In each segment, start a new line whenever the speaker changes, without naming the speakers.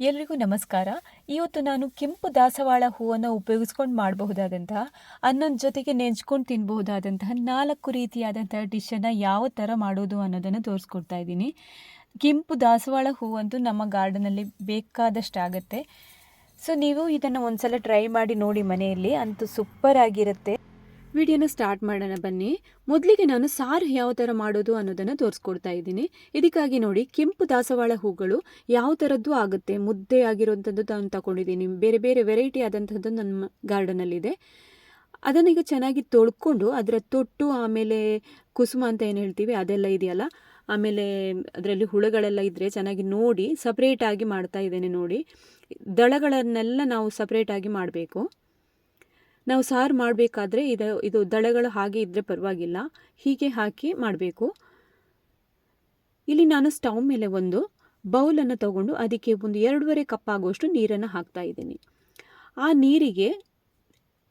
ಎಲ್ರಿಗೂ ನಮಸ್ಕಾರ. ಇವತ್ತು ನಾನು ಕೆಂಪು ದಾಸವಾಳ ಹೂವನ್ನು ಉಪಯೋಗಿಸ್ಕೊಂಡು ಮಾಡಬಹುದಾದಂತಹ, ಅನ್ನದ ಜೊತೆಗೆ ನೆಂಚ್ಕೊಂಡು ತಿನ್ನಬಹುದಾದಂತಹ ನಾಲ್ಕು ರೀತಿಯಾದಂತಹ ಡಿಶನ್ನು ಯಾವ ಥರ ಮಾಡೋದು ಅನ್ನೋದನ್ನು ತೋರಿಸ್ಕೊಡ್ತಾ ಇದ್ದೀನಿ. ಕೆಂಪು ದಾಸವಾಳ ಹೂವಂತೂ ನಮ್ಮ ಗಾರ್ಡನಲ್ಲಿ ಬೇಕಾದಷ್ಟು ಆಗುತ್ತೆ. ಸೊ ನೀವು ಇದನ್ನು ಒಂದ್ಸಲ ಟ್ರೈ ಮಾಡಿ ನೋಡಿ ಮನೆಯಲ್ಲಿ. ಅಂತೂ ಸೂಪರ್ ಆಗಿರುತ್ತೆ. ವಿಡಿಯೋನ ಸ್ಟಾರ್ಟ್ ಮಾಡೋಣ ಬನ್ನಿ. ಮೊದಲಿಗೆ ನಾನು ಸಾರು ಯಾವ ಥರ ಮಾಡೋದು ಅನ್ನೋದನ್ನು ತೋರಿಸ್ಕೊಡ್ತಾ ಇದ್ದೀನಿ. ಇದಕ್ಕಾಗಿ ನೋಡಿ, ಕೆಂಪು ದಾಸವಾಳ ಹೂಗಳು ಯಾವ ಥರದ್ದು ಆಗುತ್ತೆ? ಮುದ್ದೆ ಆಗಿರೋಂಥದ್ದು ನಾನು ತಗೊಂಡಿದ್ದೀನಿ. ಬೇರೆ ಬೇರೆ ವೆರೈಟಿ ಆದಂಥದ್ದು ನನ್ನ ಗಾರ್ಡನಲ್ಲಿದೆ ಅದನ್ನು ಈಗ ಚೆನ್ನಾಗಿ ತೊಳ್ಕೊಂಡು ಅದರ ತೊಟ್ಟು, ಆಮೇಲೆ ಕುಸುಮ ಅಂತ ಏನು ಹೇಳ್ತೀವಿ, ಅದೆಲ್ಲ ಇದೆಯಲ್ಲ? ಆಮೇಲೆ ಅದರಲ್ಲಿ ಹುಳುಗಳೆಲ್ಲ ಇದ್ದರೆ ಚೆನ್ನಾಗಿ ನೋಡಿ ಸಪ್ರೇಟಾಗಿ ಮಾಡ್ತಾ ಇದ್ದೇನೆ ನೋಡಿ. ದಳಗಳನ್ನೆಲ್ಲ ನಾವು ಸಪ್ರೇಟಾಗಿ ಮಾಡಬೇಕು. ನಾವು ಸಾರು ಮಾಡಬೇಕಾದ್ರೆ ಇದು ಇದು ದಳಗಳು ಹಾಗೆ ಇದ್ದರೆ ಪರವಾಗಿಲ್ಲ. ಹೀಗೆ ಹಾಕಿ ಮಾಡಬೇಕು. ಇಲ್ಲಿ ನಾನು ಸ್ಟವ್ ಮೇಲೆ ಒಂದು ಬೌಲನ್ನು ತಗೊಂಡು ಅದಕ್ಕೆ ಒಂದು ಎರಡೂವರೆ ಕಪ್ ಆಗುವಷ್ಟು ನೀರನ್ನು ಹಾಕ್ತಾ ಇದ್ದೀನಿ. ಆ ನೀರಿಗೆ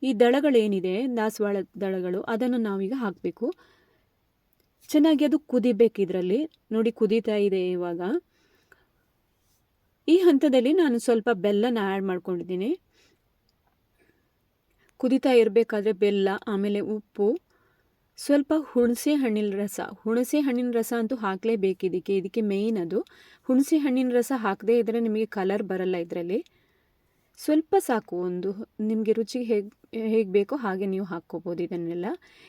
ಈ ದಳಗಳೇನಿದೆ, ದಾಸವಾಳ ದಳಗಳು, ಅದನ್ನು ನಾವೀಗ ಹಾಕಬೇಕು. ಚೆನ್ನಾಗಿ ಅದು ಕುದಿಬೇಕು ಇದರಲ್ಲಿ ನೋಡಿ, ಕುದೀತಾ ಇದೆ ಇವಾಗ. ಈ ಹಂತದಲ್ಲಿ ನಾನು ಸ್ವಲ್ಪ ಬೆಲ್ಲನ ಆ್ಯಡ್ ಮಾಡ್ಕೊಂಡಿದ್ದೀನಿ. ಕುದಿತಾ ಇರಬೇಕಾದ್ರೆ ಬೆಲ್ಲ, ಆಮೇಲೆ ಉಪ್ಪು. ಸ್ವಲ್ಪ ಹುಣಸೆ ಹಣ್ಣಿನ ರಸ. ಹುಣಸೆ ಹಣ್ಣಿನ ರಸ ಅಂತೂ ಹಾಕಲೇಬೇಕು ಇದಕ್ಕೆ ಇದಕ್ಕೆ ಮೇಯ್ನ್ ಅದು. ಹುಣಸೆ ಹಣ್ಣಿನ ರಸ ಹಾಕದೇ ಇದ್ದರೆ ನಿಮಗೆ ಕಲರ್ ಬರಲ್ಲ ಇದರಲ್ಲಿ. ಸ್ವಲ್ಪ ಸಾಕು ಒಂದು. ನಿಮಗೆ ರುಚಿಗೆ ಹೇಗೆ ಹೇಗೆ ಬೇಕೋ ಹಾಗೆ ನೀವು ಹಾಕ್ಕೋಬೋದು ಇದನ್ನೆಲ್ಲ.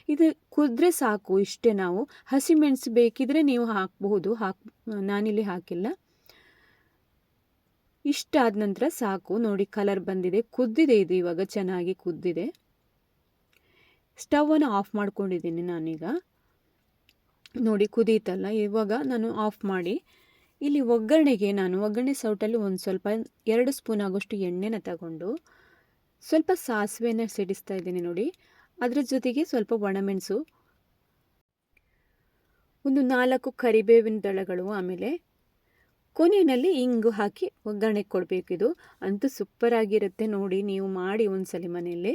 ಇದು ಕುದ್ರೆ ಸಾಕು ಇಷ್ಟೇ ನಾವು. ಹಸಿಮೆಣಸು ಬೇಕಿದ್ರೆ ನೀವು ಹಾಕಬಹುದು. ಹಾಕ್, ನಾನಿಲ್ಲಿ ಹಾಕಿಲ್ಲ. ಇಷ್ಟಾದ ನಂತರ ಸಾಕು. ನೋಡಿ ಕಲರ್ ಬಂದಿದೆ. ಕುದ್ದಿದೆ ಇದು ಇವಾಗ. ಚೆನ್ನಾಗಿ ಕುದ್ದಿದೆ. ಸ್ಟವನ್ನು ಆಫ್ ಮಾಡ್ಕೊಂಡಿದ್ದೀನಿ ನಾನೀಗ. ನೋಡಿ, ಕುದೀತಲ್ಲ. ಇವಾಗ ನಾನು ಆಫ್ ಮಾಡಿ. ಇಲ್ಲಿ ಒಗ್ಗರಣೆಗೆ ನಾನು, ಒಗ್ಗರಣೆ ಸೌಟಲ್ಲಿ ಒಂದು ಸ್ವಲ್ಪ, ಎರಡು ಸ್ಪೂನ್ ಆಗೋಷ್ಟು ಎಣ್ಣೆನ ತಗೊಂಡು ಸ್ವಲ್ಪ ಸಾಸಿವೆನ ಸಿಡಿಸ್ತಾ ಇದ್ದೀನಿ ನೋಡಿ. ಅದರ ಜೊತೆಗೆ ಸ್ವಲ್ಪ ಒಣಮೆಣಸು, ಒಂದು ನಾಲ್ಕು ಕರಿಬೇವಿನ ದಳಗಳು ಆಮೇಲೆ ಕೊನೆಯಲ್ಲಿ ಇಂಗು ಹಾಕಿ ಒಗ್ಗರಣೆ ಕೊಡಬೇಕಿದು ಅಂತೂ ಸೂಪರ್ ಆಗಿರುತ್ತೆ ನೋಡಿ, ನೀವು ಮಾಡಿ ಒಂದ್ಸಲಿ ಮನೆಯಲ್ಲಿ.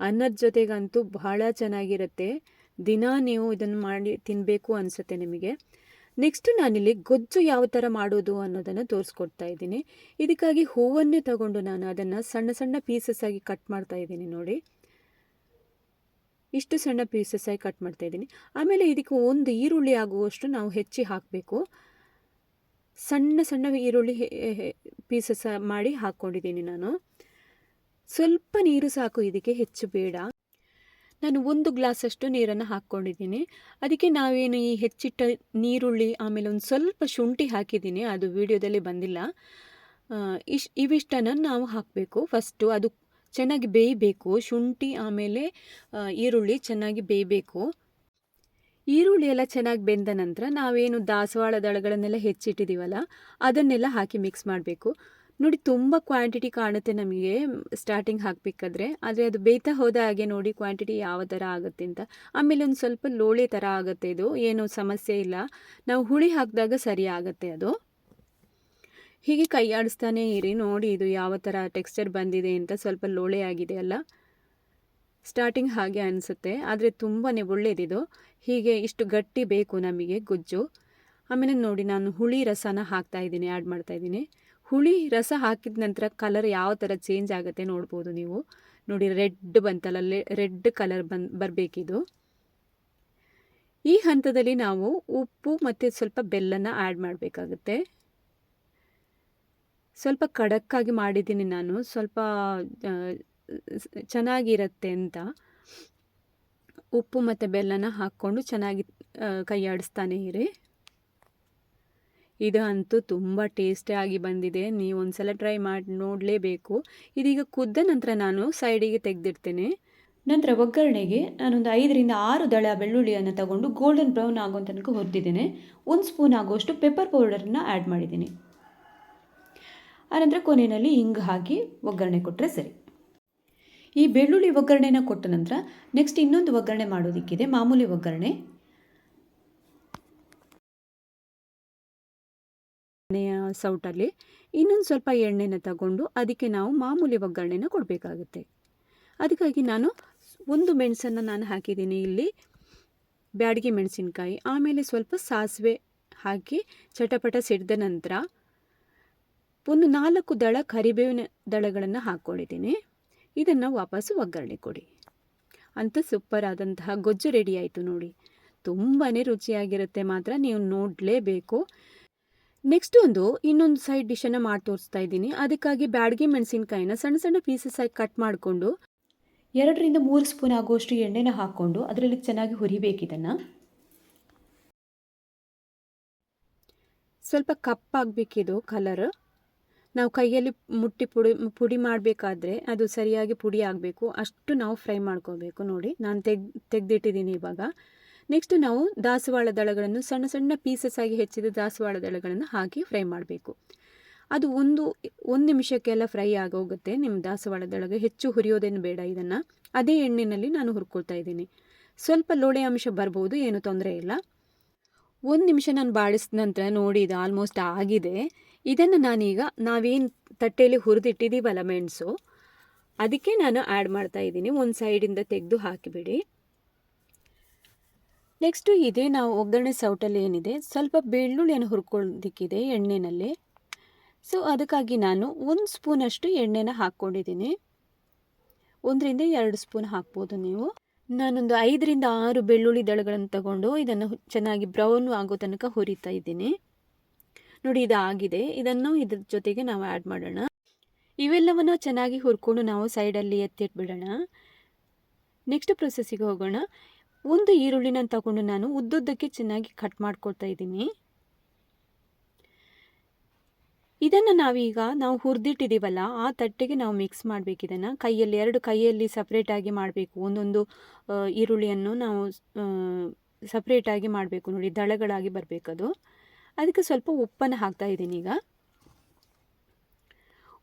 ಅನ್ನದ ಜೊತೆಗಂತೂ ಬಹಳ ಚೆನ್ನಾಗಿರುತ್ತೆ. ದಿನ ನೀವು ಇದನ್ನು ಮಾಡಿ ತಿನ್ನಬೇಕು ಅನಿಸುತ್ತೆ ನಿಮಗೆ. ನೆಕ್ಸ್ಟ್ ನಾನಿಲ್ಲಿ ಗೊಜ್ಜು ಯಾವ ಥರ ಮಾಡೋದು ಅನ್ನೋದನ್ನು ತೋರಿಸ್ಕೊಡ್ತಾ ಇದ್ದೀನಿ. ಇದಕ್ಕಾಗಿ ಹೂವನ್ನೇ ತಗೊಂಡು ನಾನು ಅದನ್ನು ಸಣ್ಣ ಸಣ್ಣ ಪೀಸಸ್ ಆಗಿ ಕಟ್ ಮಾಡ್ತಾ ಇದ್ದೀನಿ ನೋಡಿ. ಇಷ್ಟು ಸಣ್ಣ ಪೀಸಸ್ ಆಗಿ ಕಟ್ ಮಾಡ್ತಾ ಇದ್ದೀನಿ. ಆಮೇಲೆ ಇದಕ್ಕೆ ಒಂದು ಈರುಳ್ಳಿ ಆಗುವಷ್ಟು ನಾವು ಹೆಚ್ಚಿ ಹಾಕಬೇಕು. ಸಣ್ಣ ಸಣ್ಣ ಈರುಳ್ಳಿ ಪೀಸಸ್ ಮಾಡಿ ಹಾಕ್ಕೊಂಡಿದ್ದೀನಿ ನಾನು. ಸ್ವಲ್ಪ ನೀರು ಸಾಕು, ಇದಕ್ಕೆ ಹೆಚ್ಚು ಬೇಡ. ನಾನು ಒಂದು ಗ್ಲಾಸಷ್ಟು ನೀರನ್ನು ಹಾಕ್ಕೊಂಡಿದ್ದೀನಿ. ಅದಕ್ಕೆ ನಾವೇನು ಈ ಹೆಚ್ಚಿಟ್ಟ ನೀರುಳ್ಳಿ, ಆಮೇಲೆ ಒಂದು ಸ್ವಲ್ಪ ಶುಂಠಿ ಹಾಕಿದ್ದೀನಿ. ಅದು ವಿಡಿಯೋದಲ್ಲಿ ಬಂದಿಲ್ಲ. ಇಶ್, ಇವಿಷ್ಟನ್ನು ನಾವು ಹಾಕಬೇಕು. ಫಸ್ಟು ಅದು ಚೆನ್ನಾಗಿ ಬೇಯಬೇಕು. ಶುಂಠಿ, ಆಮೇಲೆ ಈರುಳ್ಳಿ ಚೆನ್ನಾಗಿ ಬೇಯಬೇಕು. ಈರುಳ್ಳಿ ಎಲ್ಲ ಚೆನ್ನಾಗಿ ಬೆಂದ ನಂತರ ನಾವೇನು ದಾಸವಾಳ ದಳಗಳನ್ನೆಲ್ಲ ಹೆಚ್ಚಿಟ್ಟಿದ್ದೀವಲ್ಲ ಅದನ್ನೆಲ್ಲ ಹಾಕಿ ಮಿಕ್ಸ್ ಮಾಡಬೇಕು. ನೋಡಿ ತುಂಬ ಕ್ವಾಂಟಿಟಿ ಕಾಣುತ್ತೆ ನಮಗೆ ಸ್ಟಾರ್ಟಿಂಗ್ ಹಾಕಬೇಕಾದ್ರೆ. ಆದರೆ ಅದು ಬೇಯ್ತಾ ಹೋದ ಹಾಗೆ ನೋಡಿ ಕ್ವಾಂಟಿಟಿ ಯಾವ ಥರ ಆಗುತ್ತೆ ಅಂತ. ಆಮೇಲೆ ಒಂದು ಸ್ವಲ್ಪ ಲೋಳೆ ಥರ ಆಗುತ್ತೆ ಇದು, ಏನು ಸಮಸ್ಯೆ ಇಲ್ಲ. ನಾವು ಹುಳಿ ಹಾಕಿದಾಗ ಸರಿ ಆಗುತ್ತೆ ಅದು. ಹೀಗೆ ಕೈ ಇರಿ, ನೋಡಿ ಇದು ಯಾವ ಥರ ಟೆಕ್ಸ್ಚರ್ ಬಂದಿದೆ ಅಂತ ಸ್ವಲ್ಪ ಲೋಳೆ ಆಗಿದೆ ಅಲ್ಲ. ಸ್ಟಾರ್ಟಿಂಗ್ ಹಾಗೆ ಅನಿಸುತ್ತೆ. ಆದರೆ ತುಂಬಾ ಒಳ್ಳೆಯದಿದು ಹೀಗೆ ಇಷ್ಟು ಗಟ್ಟಿ ಬೇಕು ನಮಗೆ ಗೊಜ್ಜು. ಆಮೇಲೆ ನೋಡಿ ನಾನು ಹುಳಿ ರಸನ ಹಾಕ್ತಾ ಇದ್ದೀನಿ ಆ್ಯಡ್ ಮಾಡ್ತಾ ಇದ್ದೀನಿ. ಹುಳಿ ರಸ ಹಾಕಿದ ನಂತರ ಕಲರ್ ಯಾವ ಥರ ಚೇಂಜ್ ಆಗುತ್ತೆ ನೋಡ್ಬೋದು ನೀವು. ನೋಡಿ ರೆಡ್ ಬಂತಲ್ಲ ರೆಡ್ ಕಲರ್ ಬನ್ ಬರಬೇಕಿದು. ಈ ಹಂತದಲ್ಲಿ ನಾವು ಉಪ್ಪು ಮತ್ತು ಸ್ವಲ್ಪ ಬೆಲ್ಲನ ಆ್ಯಡ್ ಮಾಡಬೇಕಾಗುತ್ತೆ. ಸ್ವಲ್ಪ ಖಡಕ್ಕಾಗಿ ಮಾಡಿದ್ದೀನಿ ನಾನು. ಸ್ವಲ್ಪ ಚೆನ್ನಾಗಿರುತ್ತೆ ಅಂತ. ಉಪ್ಪು ಮತ್ತು ಬೆಲ್ಲನ ಹಾಕ್ಕೊಂಡು ಚೆನ್ನಾಗಿ ಕೈಯಾಡಿಸ್ತಾನೆ ಇರಿ. ಇದು ಅಂತೂ ತುಂಬ ಟೇಸ್ಟಿಯಾಗಿ ಬಂದಿದೆ. ನೀವು ಒಂದು ಸಲ ಟ್ರೈ ಮಾಡಿ, ನೋಡಲೇಬೇಕು. ಇದೀಗ ಕುದ್ದ ನಂತರ ನಾನು ಸೈಡಿಗೆ ತೆಗೆದಿಡ್ತೇನೆ. ನಂತರ ಒಗ್ಗರಣೆಗೆ ನಾನೊಂದು ಐದರಿಂದ ಆರು ದಳ ಬೆಳ್ಳುಳ್ಳಿಯನ್ನು ತಗೊಂಡು ಗೋಲ್ಡನ್ ಬ್ರೌನ್ ಆಗೋ ತನಕ ಹುರಿದಿದ್ದೇನೆ. ಒಂದು ಸ್ಪೂನ್ ಆಗುವಷ್ಟು ಪೆಪ್ಪರ್ ಪೌಡರನ್ನು ಆ್ಯಡ್ ಮಾಡಿದ್ದೀನಿ. ಆನಂತರ ಕೊನೆಯಲ್ಲಿ ಹಿಂಗೆ ಹಾಕಿ ಒಗ್ಗರಣೆ ಕೊಟ್ಟರೆ ಸರಿ. ಈ ಬೆಳ್ಳುಳ್ಳಿ ಒಗ್ಗರಣೆನ ಕೊಟ್ಟ ನಂತರ ನೆಕ್ಸ್ಟ್ ಇನ್ನೊಂದು ಒಗ್ಗರಣೆ ಮಾಡೋದಕ್ಕಿದೆ, ಮಾಮೂಲಿ ಒಗ್ಗರಣೆ. ಸೌಟಲ್ಲಿ ಇನ್ನೊಂದು ಸ್ವಲ್ಪ ಎಣ್ಣೆನ ತಗೊಂಡು ಅದಕ್ಕೆ ನಾವು ಮಾಮೂಲಿ ಒಗ್ಗರಣೆನ ಕೊಡಬೇಕಾಗುತ್ತೆ. ಅದಕ್ಕಾಗಿ ನಾನು ಒಂದು ಮೆಣಸನ್ನು ನಾನು ಹಾಕಿದ್ದೀನಿ ಇಲ್ಲಿ. ಬ್ಯಾಡಗಿ ಮೆಣಸಿನಕಾಯಿ, ಆಮೇಲೆ ಸ್ವಲ್ಪ ಸಾಸಿವೆ ಹಾಕಿ ಚಟಪಟ ಸಿಡಿದ ನಂತರ ಒಂದು ನಾಲ್ಕು ದಳ ಕರಿಬೇವಿನ ದಳಗಳನ್ನು ಹಾಕ್ಕೊಂಡಿದ್ದೀನಿ. ಇದನ್ನು ವಾಪಸ್ಸು ಒಗ್ಗರಣೆ ಕೊಡಿ. ಅಂತ ಸೂಪರ್ ಆದಂತಹ ಗೊಜ್ಜು ರೆಡಿ ಆಯಿತು ನೋಡಿ. ತುಂಬಾ ರುಚಿಯಾಗಿರುತ್ತೆ ಮಾತ್ರ, ನೀವು ನೋಡಲೇಬೇಕು. ನೆಕ್ಸ್ಟ್ ಒಂದು ಇನ್ನೊಂದು ಸೈಡ್ ಡಿಶನ್ನು ಮಾಡಿ ತೋರಿಸ್ತಾ ಇದ್ದೀನಿ. ಅದಕ್ಕಾಗಿ ಬ್ಯಾಡಗಿ ಮೆಣಸಿನ್ಕಾಯಿನ ಸಣ್ಣ ಸಣ್ಣ ಪೀಸಸ್ ಆಗಿ ಕಟ್ ಮಾಡಿಕೊಂಡು, ಎರಡರಿಂದ ಮೂರು ಸ್ಪೂನ್ ಆಗುವಷ್ಟು ಎಣ್ಣೆನ ಹಾಕ್ಕೊಂಡು ಅದರಲ್ಲಿ ಚೆನ್ನಾಗಿ ಹುರಿಬೇಕು ಇದನ್ನು. ಸ್ವಲ್ಪ ಕಪ್ಪಾಗಬೇಕಿದು ಕಲರ್ ನಾವು ಕೈಯಲ್ಲಿ ಮುಟ್ಟಿ ಪುಡಿ ಪುಡಿ ಮಾಡಬೇಕಾದ್ರೆ ಅದು ಸರಿಯಾಗಿ ಪುಡಿ ಆಗಬೇಕು. ಅಷ್ಟು ನಾವು ಫ್ರೈ ಮಾಡ್ಕೋಬೇಕು ನೋಡಿ. ನಾನು ತೆಗ್, ತೆಗೆದಿಟ್ಟಿದ್ದೀನಿ ಇವಾಗ. ನೆಕ್ಸ್ಟ್ ನಾವು ದಾಸವಾಳ ದಳಗಳನ್ನು ಸಣ್ಣ ಸಣ್ಣ ಪೀಸಸ್ ಆಗಿ ಹೆಚ್ಚಿದ ದಾಸವಾಳ ದಳಗಳನ್ನು ಹಾಕಿ ಫ್ರೈ ಮಾಡಬೇಕು. ಅದು ಒಂದು ಒಂದು ನಿಮಿಷಕ್ಕೆಲ್ಲ ಫ್ರೈ ಆಗೋಗುತ್ತೆ. ನಿಮ್ಮ ದಾಸವಾಳ ದಳಗ ಹೆಚ್ಚು ಹುರಿಯೋದೇನು ಬೇಡ ಇದನ್ನು. ಅದೇ ಎಣ್ಣೆಯಲ್ಲಿ ನಾನು ಹುರ್ಕೊಳ್ತಾ ಇದ್ದೀನಿ. ಸ್ವಲ್ಪ ಲೋಳೆ ಅಂಶ ಬರ್ಬೋದು, ಏನು ತೊಂದರೆ ಇಲ್ಲ. ಒಂದು ನಿಮಿಷ ನಾನು ಬಾಡಿಸಿದ ನಂತರ ನೋಡಿ ಇದು ಆಲ್ಮೋಸ್ಟ್ ಆಗಿದೆ. ಇದನ್ನು ನಾನೀಗ ನಾವೇನು ತಟ್ಟೆಯಲ್ಲಿ ಹುರಿದಿಟ್ಟಿದ್ದೀವಲ್ಲ ಮೆಣಸು ಅದಕ್ಕೆ ನಾನು ಆ್ಯಡ್ ಮಾಡ್ತಾ ಇದ್ದೀನಿ. ಒಂದು ಸೈಡಿಂದ ತೆಗೆದು ಹಾಕಿಬಿಡಿ. ನೆಕ್ಸ್ಟು ಇದೇ, ನಾವು ಒಗ್ಗರಣೆ ಸೌಟಲ್ಲಿ ಏನಿದೆ, ಸ್ವಲ್ಪ ಬೆಳ್ಳುಳ್ಳಿಯನ್ನು ಹುರ್ಕೊಳ್ಳೋದಿಕ್ಕಿದೆ ಎಣ್ಣೆಯಲ್ಲಿ ಸೊ ಅದಕ್ಕಾಗಿ ನಾನು ಒಂದು ಸ್ಪೂನಷ್ಟು ಎಣ್ಣೆನ ಹಾಕ್ಕೊಂಡಿದ್ದೀನಿ. ಒಂದರಿಂದ ಎರಡು ಸ್ಪೂನ್ ಹಾಕ್ಬೋದು ನೀವು. ನಾನೊಂದು ಐದರಿಂದ ಆರು ಬೆಳ್ಳುಳ್ಳಿ ದಳಗಳನ್ನು ತಗೊಂಡು ಇದನ್ನು ಚೆನ್ನಾಗಿ ಬ್ರೌನ್ ಆಗೋ ತನಕ ಹುರಿತಾ ಇದ್ದೀನಿ. ನೋಡಿ ಇದು ಆಗಿದೆ ಇದನ್ನು ಇದ್ರ ಜೊತೆಗೆ ನಾವು ಆ್ಯಡ್ ಮಾಡೋಣ. ಇವೆಲ್ಲವನ್ನು ಚೆನ್ನಾಗಿ ಹುರ್ಕೊಂಡು ನಾವು ಸೈಡಲ್ಲಿ ಎತ್ತಿಟ್ಬಿಡೋಣ. ನೆಕ್ಸ್ಟ್ ಪ್ರೊಸೆಸ್ಸಿಗೆ ಹೋಗೋಣ. ಒಂದು ಈರುಳ್ಳಿನ ತಗೊಂಡು ನಾನು ಉದ್ದುದ್ದಕ್ಕೆ ಚೆನ್ನಾಗಿ ಕಟ್ ಮಾಡ್ಕೊಳ್ತಾ ಇದ್ದೀನಿ. ಇದನ್ನು ನಾವೀಗ ನಾವು ಹುರಿದಿಟ್ಟಿದ್ದೀವಲ್ಲ ಆ ತಟ್ಟೆಗೆ ನಾವು ಮಿಕ್ಸ್ ಮಾಡಬೇಕು ಇದನ್ನು. ಕೈಯಲ್ಲಿ, ಎರಡು ಕೈಯಲ್ಲಿ ಸಪ್ರೇಟಾಗಿ ಮಾಡಬೇಕು. ಒಂದೊಂದು ಈರುಳ್ಳಿಯನ್ನು ನಾವು ಸಪ್ರೇಟಾಗಿ ಮಾಡಬೇಕು. ನೋಡಿ, ದಳಗಳಾಗಿ ಬರಬೇಕದು. ಅದಕ್ಕೆ ಸ್ವಲ್ಪ ಉಪ್ಪನ್ನು ಹಾಕ್ತಾ ಇದ್ದೀನಿ ಈಗ.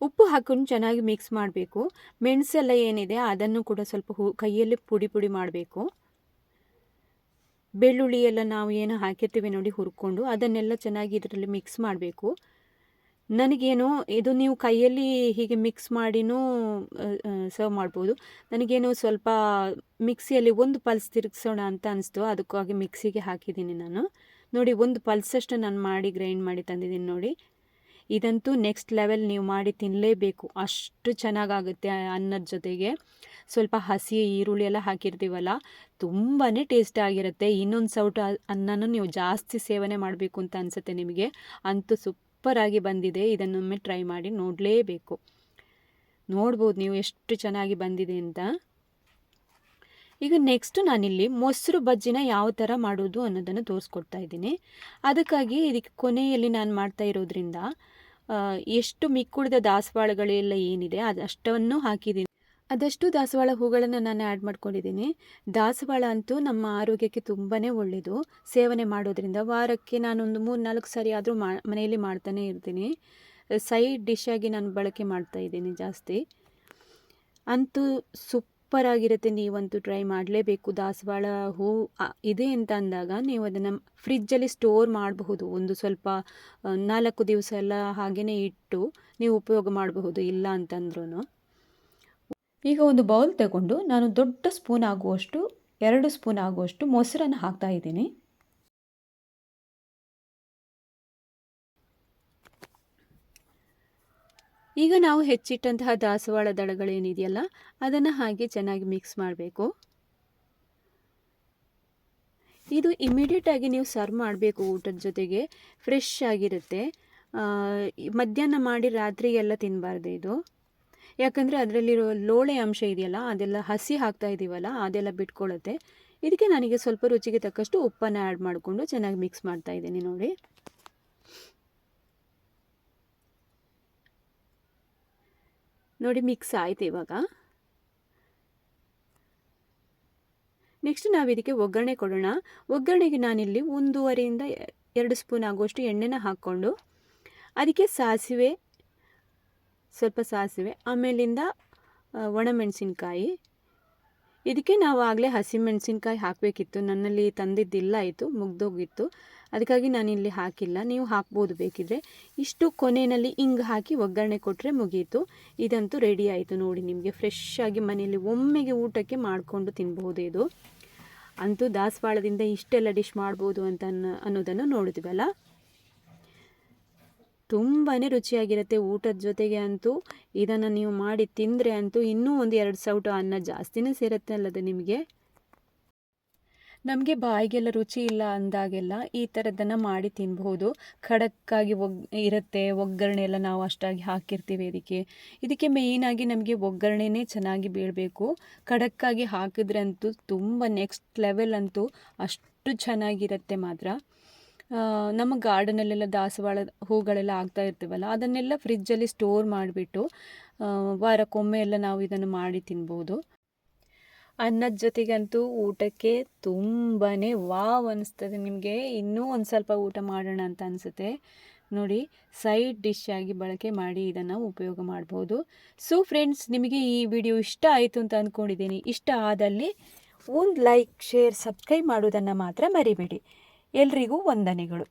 ಉಪ್ಪು ಹಾಕೊಂಡು ಚೆನ್ನಾಗಿ ಮಿಕ್ಸ್ ಮಾಡಬೇಕು. ಮೆಣಸೆಲ್ಲ ಏನಿದೆ ಅದನ್ನು ಕೂಡ ಸ್ವಲ್ಪ ಹೂ ಕೈಯಲ್ಲಿ ಪುಡಿ ಪುಡಿ ಮಾಡಬೇಕು. ಬೆಳ್ಳುಳ್ಳಿ ಎಲ್ಲ ನಾವು ಏನು ಹಾಕಿರ್ತೀವಿ ನೋಡಿ ಹುರ್ಕೊಂಡು ಅದನ್ನೆಲ್ಲ ಚೆನ್ನಾಗಿ ಇದರಲ್ಲಿ ಮಿಕ್ಸ್ ಮಾಡಬೇಕು. ನನಗೇನು ಇದು ನೀವು ಕೈಯಲ್ಲಿ ಹೀಗೆ ಮಿಕ್ಸ್ ಮಾಡಿನೂ ಸರ್ವ್ ಮಾಡ್ಬೋದು. ನನಗೇನು ಸ್ವಲ್ಪ ಮಿಕ್ಸಿಯಲ್ಲಿ ಒಂದು ಪಲ್ಸ್ ತಿರುಗಿಸೋಣ ಅಂತ ಅನಿಸ್ತು. ಅದಕ್ಕಾಗಿ ಮಿಕ್ಸಿಗೆ ಹಾಕಿದ್ದೀನಿ ನಾನು. ನೋಡಿ, ಒಂದು ಪಲ್ಸಷ್ಟು ನಾನು ಮಾಡಿ ಗ್ರೈಂಡ್ ಮಾಡಿ ತಂದಿದ್ದೀನಿ ನೋಡಿ. ಇದಂತೂ ನೆಕ್ಸ್ಟ್ ಲೆವೆಲ್ ನೀವು ಮಾಡಿ ತಿನ್ನಲೇಬೇಕು ಅಷ್ಟು ಚೆನ್ನಾಗಾಗುತ್ತೆ ಅನ್ನದ ಜೊತೆಗೆ. ಸ್ವಲ್ಪ ಹಸಿ ಈರುಳ್ಳಿ ಎಲ್ಲ ಹಾಕಿರ್ತೀವಲ್ಲ ತುಂಬಾ ಟೇಸ್ಟ್ ಆಗಿರುತ್ತೆ. ಇನ್ನೊಂದು ಸೌಟು ಅನ್ನನೂ ನೀವು ಜಾಸ್ತಿ ಸೇವನೆ ಮಾಡಬೇಕು ಅಂತ ಅನಿಸುತ್ತೆ ನಿಮಗೆ. ಅಂತೂ ಸೂಪರಾಗಿ ಬಂದಿದೆ. ಇದನ್ನೊಮ್ಮೆ ಟ್ರೈ ಮಾಡಿ ನೋಡಲೇಬೇಕು. ನೋಡ್ಬೋದು ನೀವು ಎಷ್ಟು ಚೆನ್ನಾಗಿ ಬಂದಿದೆ ಅಂತ. ಈಗ ನೆಕ್ಸ್ಟು ನಾನಿಲ್ಲಿ ಮೊಸರು ಬಜ್ಜಿನ ಯಾವ ಥರ ಮಾಡೋದು ಅನ್ನೋದನ್ನು ತೋರಿಸ್ಕೊಡ್ತಾ ಇದ್ದೀನಿ. ಅದಕ್ಕಾಗಿ ಇದಕ್ಕೆ ಕೊನೆಯಲ್ಲಿ ನಾನು ಮಾಡ್ತಾ ಇರೋದ್ರಿಂದ ಎಷ್ಟು ಮಿಕ್ಕುಳಿದ ದಾಸವಾಳಗಳೆಲ್ಲ ಏನಿದೆ ಅದಷ್ಟನ್ನು ಹಾಕಿದ್ದೀನಿ ಅದಷ್ಟು ದಾಸವಾಳ ಹೂಗಳನ್ನು ನಾನು ಆ್ಯಡ್ ಮಾಡ್ಕೊಂಡಿದ್ದೀನಿ ದಾಸವಾಳ ಅಂತೂ ನಮ್ಮ ಆರೋಗ್ಯಕ್ಕೆ ತುಂಬಾ ಒಳ್ಳೆಯದು ಸೇವನೆ ಮಾಡೋದ್ರಿಂದ ವಾರಕ್ಕೆ ನಾನೊಂದು ಮೂರು ನಾಲ್ಕು ಸಾರಿ ಆದರೂ ಮಾ, ಮನೆಯಲ್ಲಿ ಮಾಡ್ತಾನೆ ಇರ್ತೀನಿ. ಸೈಡ್ ಡಿಶ್ ಆಗಿ ನಾನು ಬಳಕೆ ಮಾಡ್ತಾ ಇದ್ದೀನಿ ಜಾಸ್ತಿ. ಅಂತೂ ಸೂಪರಾಗಿರುತ್ತೆ ನೀವಂತೂ ಟ್ರೈ ಮಾಡಲೇಬೇಕು. ದಾಸವಾಳ ಹೂ ಇದೆ ಅಂತ ಅಂದಾಗ ನೀವು ಅದನ್ನು ಫ್ರಿಜ್ಜಲ್ಲಿ ಸ್ಟೋರ್ ಮಾಡಬಹುದು. ಒಂದು ಸ್ವಲ್ಪ ನಾಲ್ಕು ದಿವಸ ಎಲ್ಲ ಹಾಗೆಯೇ ಇಟ್ಟು ನೀವು ಉಪಯೋಗ ಮಾಡಬಹುದು, ಇಲ್ಲ ಅಂತಂದ್ರೂ ಈಗ ಒಂದು ಬೌಲ್ ತಗೊಂಡು ನಾನು ದೊಡ್ಡ ಸ್ಪೂನ್ ಆಗುವಷ್ಟು, ಎರಡು ಸ್ಪೂನ್ ಆಗುವಷ್ಟು ಮೊಸರನ್ನು ಹಾಕ್ತಾ ಇದ್ದೀನಿ. ಈಗ ನಾವು ಹೆಚ್ಚಿಟ್ಟಂತಹ ದಾಸವಾಳ ದಳಗಳೇನಿದೆಯಲ್ಲ, ಅದನ್ನು ಹಾಗೆ ಚೆನ್ನಾಗಿ ಮಿಕ್ಸ್ ಮಾಡಬೇಕು. ಇದು ಇಮಿಡಿಯೇಟಾಗಿ ನೀವು ಸರ್ವ್ ಮಾಡಬೇಕು ಊಟದ ಜೊತೆಗೆ ಫ್ರೆಶ್ ಆಗಿರುತ್ತೆ. ಮಧ್ಯಾಹ್ನ ಮಾಡಿ ರಾತ್ರಿ ಎಲ್ಲ ತಿನ್ನಬಾರ್ದು ಇದು. ಯಾಕಂದರೆ ಅದರಲ್ಲಿರೋ ಲೋಳೆ ಅಂಶ ಇದೆಯಲ್ಲ, ಅದೆಲ್ಲ ಹಸಿ ಹಾಕ್ತಾ ಇದ್ದೀವಲ್ಲ ಅದೆಲ್ಲ ಬಿಟ್ಕೊಳ್ಳುತ್ತೆ ಇದಕ್ಕೆ ನನಗೆ ಸ್ವಲ್ಪ ರುಚಿಗೆ ತಕ್ಕಷ್ಟು ಉಪ್ಪನ್ನು ಆ್ಯಡ್ ಮಾಡಿಕೊಂಡು ಚೆನ್ನಾಗಿ ಮಿಕ್ಸ್ ಮಾಡ್ತಾ ಇದ್ದೀನಿ ನೋಡಿ. ನೋಡಿ ಮಿಕ್ಸ್ ಆಯಿತು ಇವಾಗ. ನೆಕ್ಸ್ಟ್ ನಾವು ಇದಕ್ಕೆ ಒಗ್ಗರಣೆ ಕೊಡೋಣ. ಒಗ್ಗರಣೆಗೆ ನಾನಿಲ್ಲಿ ಒಂದೂವರೆಯಿಂದ ಎರಡು ಸ್ಪೂನ್ ಆಗುವಷ್ಟು ಎಣ್ಣೆನ ಹಾಕ್ಕೊಂಡು ಅದಕ್ಕೆ ಸಾಸಿವೆ, ಸ್ವಲ್ಪ ಸಾಸಿವೆ, ಆಮೇಲಿಂದ ಒಣಮೆಣಸಿನ್ಕಾಯಿ. ಇದಕ್ಕೆ ನಾವು ಆಗಲೇ ಹಸಿಮೆಣಸಿನ್ಕಾಯಿ ಹಾಕಬೇಕಿತ್ತು. ನನ್ನಲ್ಲಿ ತಂದಿದ್ದಿಲ್ಲ ಆಯಿತು ಮುಗ್ದೋಗಿತ್ತು. ಅದಕ್ಕಾಗಿ ನಾನು ಇಲ್ಲಿ ಹಾಕಿಲ್ಲ. ನೀವು ಹಾಕ್ಬೋದು ಬೇಕಿದ್ರೆ. ಇಷ್ಟು ಕೊನೆಯಲ್ಲಿ ಹಿಂಗೆ ಹಾಕಿ ಒಗ್ಗರಣೆ ಕೊಟ್ಟರೆ ಮುಗೀತು. ಇದಂತೂ ರೆಡಿ ಆಯಿತು ನೋಡಿ ನಿಮಗೆ. ಫ್ರೆಶ್ ಆಗಿ ಮನೆಯಲ್ಲಿ ಒಮ್ಮೆಗೆ ಊಟಕ್ಕೆ ಮಾಡಿಕೊಂಡು ತಿನ್ಬೋದು ಇದು. ಅಂತೂ ದಾಸವಾಳದಿಂದ ಇಷ್ಟೆಲ್ಲ ಡಿಶ್ ಮಾಡ್ಬೋದು ಅಂತ ಅನ್ನೋದನ್ನು ನೋಡಿದ್ವಲ್ಲ? ತುಂಬಾ ರುಚಿಯಾಗಿರುತ್ತೆ ಊಟದ ಜೊತೆಗೆ ಅಂತೂ. ಇದನ್ನು ನೀವು ಮಾಡಿ ತಿಂದರೆ ಅಂತೂ ಇನ್ನೂ ಒಂದು ಎರಡು ಸೌಟು ಅನ್ನ ಜಾಸ್ತಿನೇ ಸೇರುತ್ತೆ ಅಲ್ಲದೆ ನಿಮಗೆ? ನಮಗೆ ಬಾಯಿಗೆಲ್ಲ ರುಚಿ ಇಲ್ಲ ಅಂದಾಗೆಲ್ಲ ಈ ಥರದ್ದನ್ನು ಮಾಡಿ ತಿನ್ಬಹುದು. ಖಡಕ್ಕಾಗಿ ಒಗ್, ಇರುತ್ತೆ, ಒಗ್ಗರಣೆ ಎಲ್ಲ ನಾವು ಅಷ್ಟಾಗಿ ಹಾಕಿರ್ತೀವಿ ಇದಕ್ಕೆ. ಇದಕ್ಕೆ ಮೇಯ್ನಾಗಿ ನಮಗೆ ಒಗ್ಗರಣೆನೇ ಚೆನ್ನಾಗಿ ಬೀಳಬೇಕು. ಖಡಕ್ಕಾಗಿ ಹಾಕಿದ್ರೆ ಅಂತೂ ತುಂಬ ನೆಕ್ಸ್ಟ್ ಲೆವೆಲ್ ಅಂತೂ ಅಷ್ಟು ಚೆನ್ನಾಗಿರುತ್ತೆ ಮಾತ್ರ. ನಮ್ಮ ಗಾರ್ಡನಲ್ಲೆಲ್ಲ ದಾಸವಾಳ ಹೂಗಳೆಲ್ಲ ಆಗ್ತಾ ಇರ್ತೀವಲ್ಲ, ಅದನ್ನೆಲ್ಲ ಫ್ರಿಜ್ಜಲ್ಲಿ ಸ್ಟೋರ್ ಮಾಡಿಬಿಟ್ಟು ವಾರಕ್ಕೊಮ್ಮೆ ಎಲ್ಲ ನಾವು ಇದನ್ನು ಮಾಡಿ ತಿನ್ಬೋದು. ಅನ್ನದ ಜೊತೆಗಂತೂ ಊಟಕ್ಕೆ ತುಂಬಾ ವಾವ್ ಅನಿಸ್ತದೆ ನಿಮಗೆ. ಇನ್ನೂ ಒಂದು ಸ್ವಲ್ಪ ಊಟ ಮಾಡೋಣ ಅಂತ ಅನಿಸುತ್ತೆ. ನೋಡಿ ಸೈಡ್ ಡಿಶ್ ಆಗಿ ಬಳಕೆ ಮಾಡಿ ಇದನ್ನು ಉಪಯೋಗ ಮಾಡ್ಬೋದು. ಸೊ ಫ್ರೆಂಡ್ಸ್ ನಿಮಗೆ ಈ ವಿಡಿಯೋ ಇಷ್ಟ ಆಯಿತು ಅಂತ ಅಂದ್ಕೊಂಡಿದ್ದೀನಿ ಇಷ್ಟ ಆದಲ್ಲಿ ಒಂದು ಲೈಕ್ ಶೇರ್ ಸಬ್ಸ್ಕ್ರೈಬ್ ಮಾಡೋದನ್ನು ಮಾತ್ರ ಮರಿಬೇಡಿ. ಎಲ್ರಿಗೂ ವಂದನೆಗಳು.